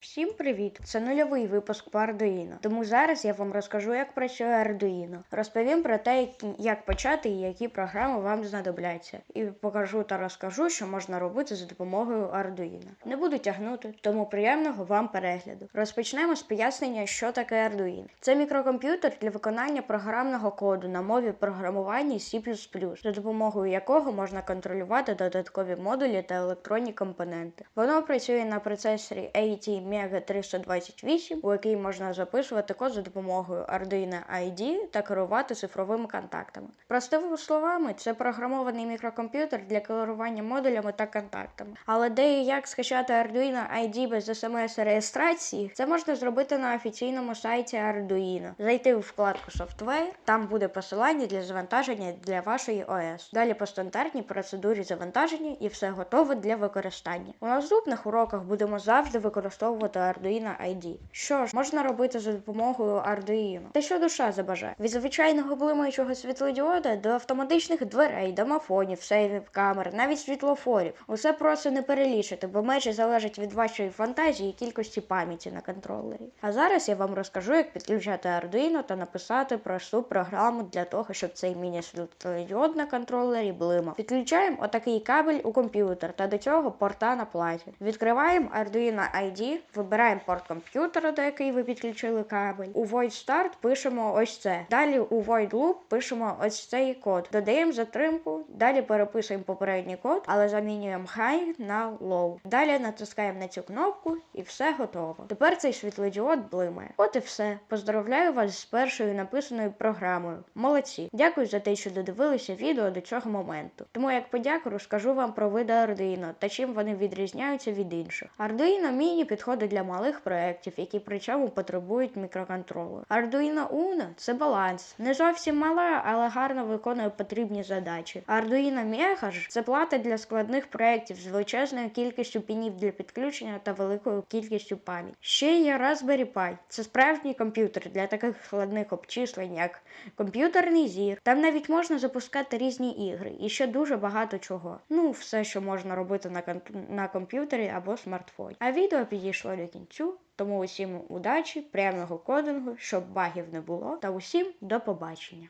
Всім привіт! Це нульовий випуск по Arduino. Тому зараз я вам розкажу, як працює Arduino. Розповім про те, як- почати і які програми вам знадобляться. І покажу та розкажу, що можна робити за допомогою Arduino. Не буду тягнути, тому приємного вам перегляду. Розпочнемо з пояснення, що таке Arduino. Це мікрокомп'ютер для виконання програмного коду на мові програмування C++, за допомогою якого можна контролювати додаткові модулі та електронні компоненти. Воно працює на процесорі ATmega 328, у який можна записувати код за допомогою Arduino ID та керувати цифровими контактами. Простими словами, це програмований мікрокомп'ютер для керування модулями та контактами. Але де і як скачати Arduino ID без SMS реєстрації, це можна зробити на офіційному сайті Arduino. Зайти у вкладку Software, там буде посилання для завантаження для вашої ОС. Далі по стандартній процедурі завантаження і все готове для використання. У наступних уроках будемо завжди використовувати Arduino ID. Що ж, можна робити за допомогою Arduino? Те, що душа забажає. Від звичайного блимаючого світлодіода до автоматичних дверей, домофонів, сейвів, камер, навіть світлофорів. Усе просто не перелічити, бо межі залежать від вашої фантазії і кількості пам'яті на контролері. А зараз я вам розкажу, як підключати Arduino та написати просту програму для того, щоб цей міні-світлодіод на контролері блимав. Підключаємо отакий кабель у комп'ютер та до цього порта на платі. Відкриваємо Arduino ID, вибираємо порт комп'ютера, до який ви підключили кабель. У Void Start пишемо ось це. Далі у Void Loop пишемо ось цей код. Додаємо затримку, далі переписуємо попередній код, але замінюємо high на low. Далі натискаємо на цю кнопку і все готово. Тепер цей світлодіод блимає. От і все. Поздравляю вас з першою написаною програмою. Молодці! Дякую за те, що додивилися відео до цього моменту. Тому як подяку розкажу вам про види Arduino та чим вони відрізняються від інших. Arduino Mini підходить для малих проєктів, які при цьому потребують мікроконтролю. Arduino Uno – це баланс. Не зовсім мала, але гарно виконує потрібні задачі. Arduino Mega ж це плата для складних проєктів з величезною кількістю пінів для підключення та великою кількістю пам'яті. Ще є Raspberry Pi. Це справжній комп'ютер для таких складних обчислень, як комп'ютерний зір. Там навіть можна запускати різні ігри і ще дуже багато чого. Ну, все, що можна робити на, на комп'ютері або смартфоні. А відео підійшло до кінцю. Тому усім удачі, приємного кодингу, щоб багів не було, та усім до побачення.